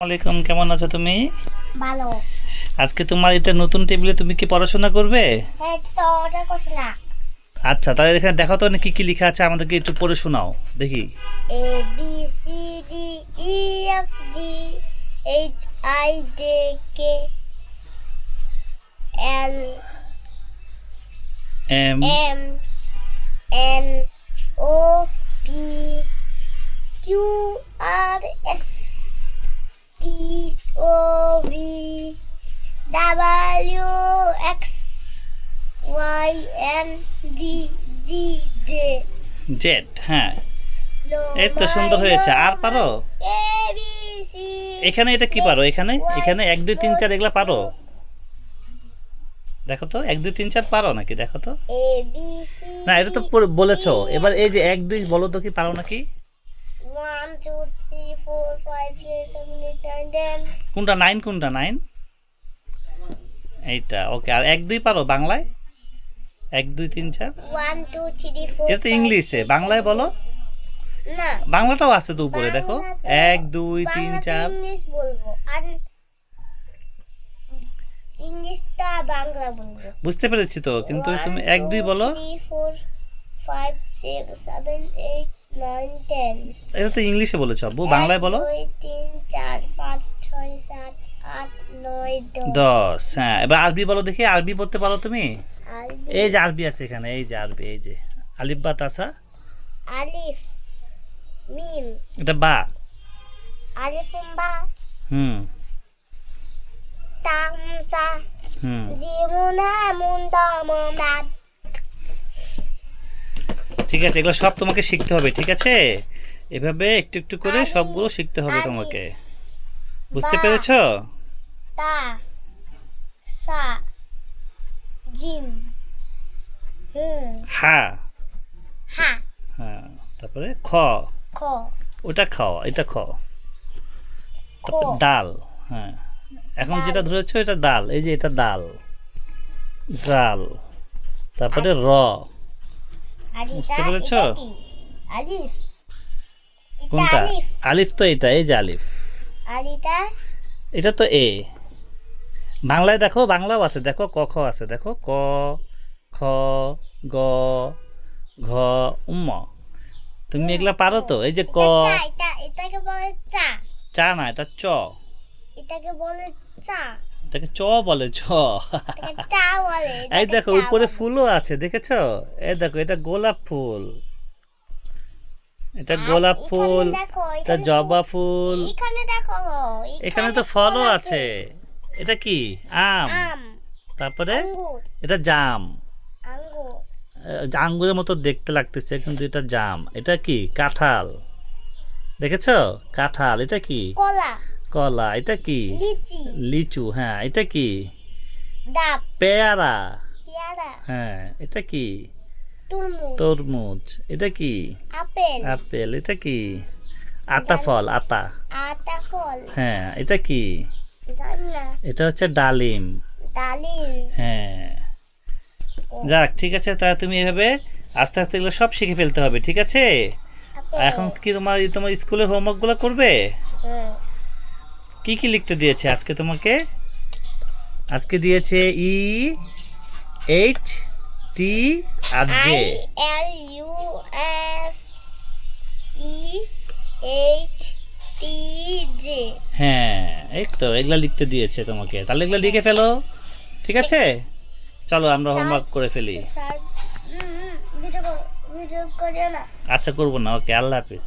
আলাইকুম কেমন আছো তুমি? ভালো। আজকে তোমার এটা নতুন টেবিলে তুমি কি পড়াশোনা করবে? আচ্ছা তাহলে এখানে দেখো তো কি কি লেখা আছে আমাদেরকে একটু পড়ে শোনাও দেখি। A B C D E F G H I J K L M M X Y N D G J Z হ্যাঁ। এই তো সুন্দর হয়েছে। আর পারো? এখানে এটা কি পারো? এখানে? এখানে এক দুই তিন চার এগুলা পারো? দেখো তো এক দুই তিন চার পারো নাকি? দেখো তো। না এটা তো বলেছ। এবার এই যে এক দুই বলো তো কি পারো নাকি? কোনটা? নাইন কোনটা? নাইন এইটা ওকে আর এক দুই পারো বাংলায়? এক দুই তিন চার? এটা তো ইংলিশে বাংলায় বলো? না। বাংলাটাও আছে তো উপরে দেখো। এক দুই তিন চার। বুঝতে পেরেছি তো কিন্তু তুমি এক দুই বলো। এটা তো ইংলিশে বলেছ আব্বু। বাংলায় বলো। তিন চার পাঁচ ছয় সাত দশ হ্যাঁ। এবার আরবি বলো দেখি আরবি পড়তে পারো তুমি? এই যে আরবি আছে এখানে এই যে আরবি এই যে। আলিফ বা তাসা? আলিফ মিম। এটা বা। আলিফুম বা। হুম। তামসা। হুম। জিমুনা মুন্ডা মামলাদ ঠিক আছে এগুলো সব তোমাকে শিখতে হবে ঠিক আছে? এভাবে একটু একটু করে সবগুলো শিখতে হবে তোমাকে। বুঝতে পেরেছ? তা সা জিম হুম হা। হা। হ্যাঁ তারপরে খ। খ। ওটা খাও এটা খ। খ। ডাল হ্যাঁ এখন। যেটা ধরেছো এটা ডাল এই যে এটা ডাল জাল তারপরে র। বুঝতে পেরেছ? কোনটা? আলিফ। তো এটা এই যে আলিফ। এটা? এটা তো এ। বাংলায় দেখো বাংলাও আছে। দেখো ক খ আছে। দেখো ক খ গ ঘ উম তুমি এগুলা পারো তো? এই যে ক চা এটাকে বলে চা। চা না এটা চ। এটাকে বলে চা। এটাকে চ বলে চ। চা বলে এই দেখো উপরে ফুলও আছে দেখেছ? এই দেখো এটা গোলাপ ফুল। এটা গোলাপ ফুল এটা জবা ফুল। এখানে তো ফলও আছে। এটা কি? আম। তারপরে? এটা জাম। আঙ্গুরের মতো দেখতে লাগতেছে কিন্তু এটা জাম। এটা কি? কাঁঠাল। দেখেছ? কাঁঠাল। এটা কি? কলা। কলা। এটা কি? লিচু। হ্যাঁ। এটা কি? পেয়ারা। হ্যাঁ। এটা কি? তরমুজ। এটা কি? আপেল। আপেল। এটা কি? আতা ফল। আতা। আতা ফল। হ্যাঁ। এটা কি? এটা হচ্ছে ডালিম। ডালিম? হ্যাঁ। যাক ঠিক আছে তা তুমি এভাবে আস্তে আস্তে এগুলো সব শিখে ফেলতে হবে ঠিক আছে? এখন কি তোমার তোমার স্কুলের হোমওয়ার্কগুলো করবে। কি কি লিখতে দিয়েছে আজকে তোমাকে? আজকে দিয়েছে E H T R J. L U F E H T J হ্যাঁ। এই তো এগুলা লিখতে দিয়েছে তোমাকে। তাহলে এগুলা লিখে ফেলো। ঠিক আছে? চলো আমরা হোমওয়ার্ক করে ফেলি। আচ্ছা করব না। ওকে আল্লাহ হাফিজ।